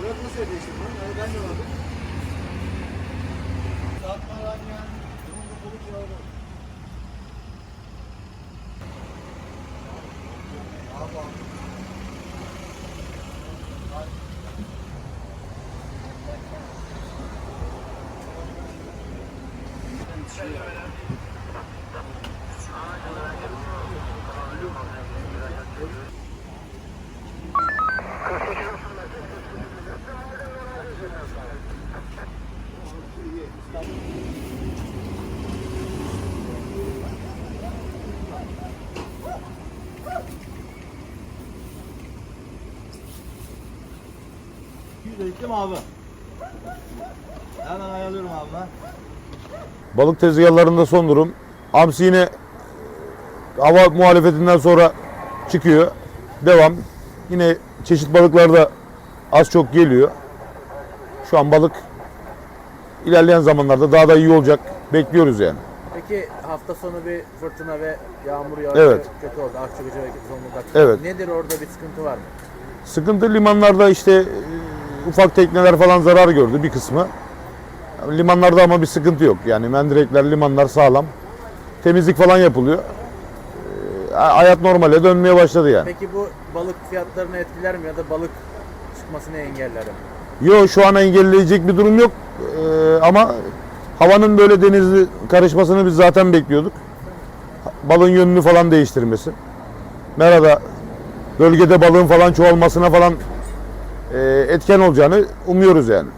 Evet nasıl ödeyiştin lan? Yani ben de vardım. Satma lan ya. Bunun bu balık yavru. Abi abi. Değil mi abi? Hemen ayarlıyorum abi ben. Balık tezgahlarında son durum. Hamsi yine hava muhalefetinden sonra çıkıyor. Devam. Yine çeşit balıklar da az çok geliyor. Şu an balık ilerleyen zamanlarda daha da iyi olacak. Bekliyoruz yani. Peki hafta sonu bir fırtına ve yağmur yağışı Evet. kötü oldu. Akçakoca ve Zonguldak. Evet. Nedir orada bir sıkıntı var mı? Sıkıntı limanlarda işte e, ufak tekneler falan zarar gördü bir kısmı. Limanlarda ama bir sıkıntı yok. Yani mendirekler, limanlar sağlam. Temizlik falan yapılıyor. E, Hayat normale dönmeye başladı yani. Peki bu balık fiyatlarını etkiler mi ya da balık çıkmasını engeller mi? Yok şu an engelleyecek bir durum yok. Ee, ama havanın böyle denizli karışmasını biz zaten bekliyorduk. Balın yönünü falan değiştirmesi. Merada bölgede balığın falan çoğalmasına falan e, etken olacağını umuyoruz yani.